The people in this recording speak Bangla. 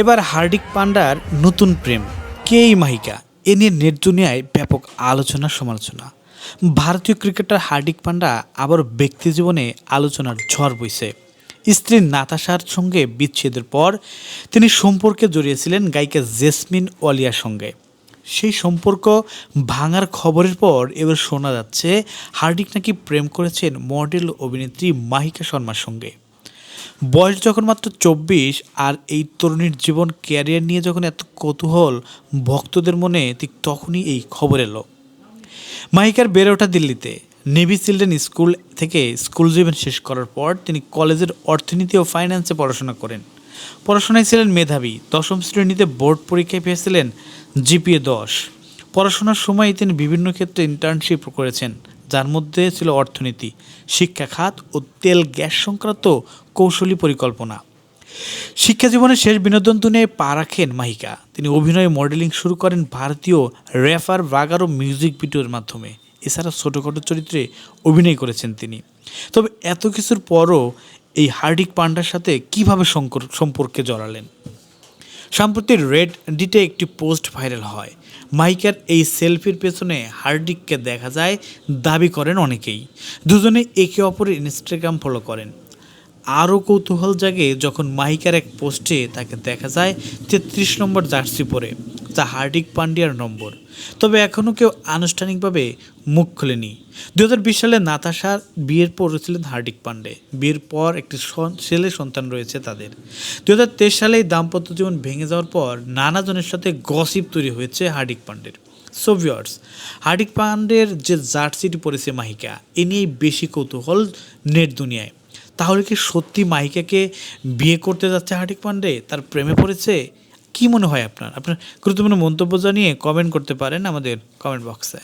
এবার হার্দিক পান্ডার নতুন প্রেম কে এই মাহিকা, এ নিয়ে নেট দুনিয়ায় ব্যাপক আলোচনা সমালোচনা। ভারতীয় ক্রিকেটার হার্দিক পান্ডা আবার ব্যক্তি জীবনে আলোচনার ঝড় বইছে। স্ত্রী নাতাশার সঙ্গে বিচ্ছেদের পর তিনি সম্পর্কে জড়িয়েছিলেন গায়িকা জেসমিন ওয়ালিয়ার সঙ্গে। সেই সম্পর্ক ভাঙার খবরের পর এবার শোনা যাচ্ছে, হার্দিক নাকি প্রেম করেছেন মডেল অভিনেত্রী মাহিকা শর্মার সঙ্গে। বয়স যখন মাত্র চব্বিশ আর এই তরুণীর জীবন ক্যারিয়ার নিয়ে যখন এত কৌতূহল ভক্তদের মনে, ঠিক তখনই এই খবর এলো। মাহিকার বেড়ে ওঠা দিল্লিতে, নেভি চিলড্রেন স্কুল থেকে স্কুল জীবন শেষ করার পর তিনি কলেজের অর্থনীতি ও ফাইন্যান্সে পড়াশোনা করেন। পড়াশোনায় ছিলেন মেধাবী, দশম শ্রেণীতে বোর্ড পরীক্ষায় পেয়েছিলেন জিপিএ দশ। পড়াশোনার সময় তিনি বিভিন্ন ক্ষেত্রে ইন্টার্নশিপ করেছেন। যার মধ্যে ছিল অর্থনীতি, শিক্ষা খাত ও তেল গ্যাস সংক্রান্ত কৌশলী পরিকল্পনা। শিক্ষা জীবনের শেষ বিনোদন দুনিয়ায় পা রাখেন মাহিকা। তিনি অভিনয় মডেলিং শুরু করেন ভারতীয় র্যাপার বাগারো মিউজিক ভিডিওর মাধ্যমে। এছাড়া ছোটোখাটো চরিত্রে অভিনয় করেছেন তিনি। তবে এত কিছুর পরও এই হার্দিক পান্ডার সাথে কীভাবে সম্পর্কে জড়ালেন? সম্প্রতি রেড ডিটে একটি পোস্ট ভাইরাল হয়। মাইকার এই সেলফির পেছনে হার্ডিককে দেখা যায়, দাবি করেন অনেকেই। দুজনে একে অপরের ইনস্টাগ্রাম ফলো করেন। আরও কৌতূহল জাগে যখন মাহিকার এক পোস্টে তাকে দেখা যায়, তেত্রিশ নম্বর জার্সি পরে। যা হার্দিক পান্ডিয়ার নম্বর। তবে এখনও কেউ আনুষ্ঠানিকভাবে মুখ খোলেনি। দু হাজার বিশ সালে নাতাশার বিয়ের পর ছিলেন হার্দিক পান্ডে। বিয়ের পর একটি ছেলে সন্তান রয়েছে তাদের। দু হাজার তেইশ সালে দাম্পত্য জীবন ভেঙে যাওয়ার পর নানাজনের সাথে গসিপ তৈরি হয়েছে হার্দিক পান্ডের। সো ভিউয়ার্স, হার্দিক পান্ডের যে জার্সিটি পরেছে মাহিকা, এ নিয়েই বেশি কৌতূহল নেট দুনিয়ায়। তাহলে কি সত্যি মাহিকাকে বিয়ে করতে যাচ্ছে হার্দিক পান্ডে? তার প্রেমে পড়েছে কি মনে হয় আপনার? আপনার গুরুত্বপূর্ণ মন্তব্য জানিয়ে কমেন্ট করতে পারেন আমাদের কমেন্ট বক্সে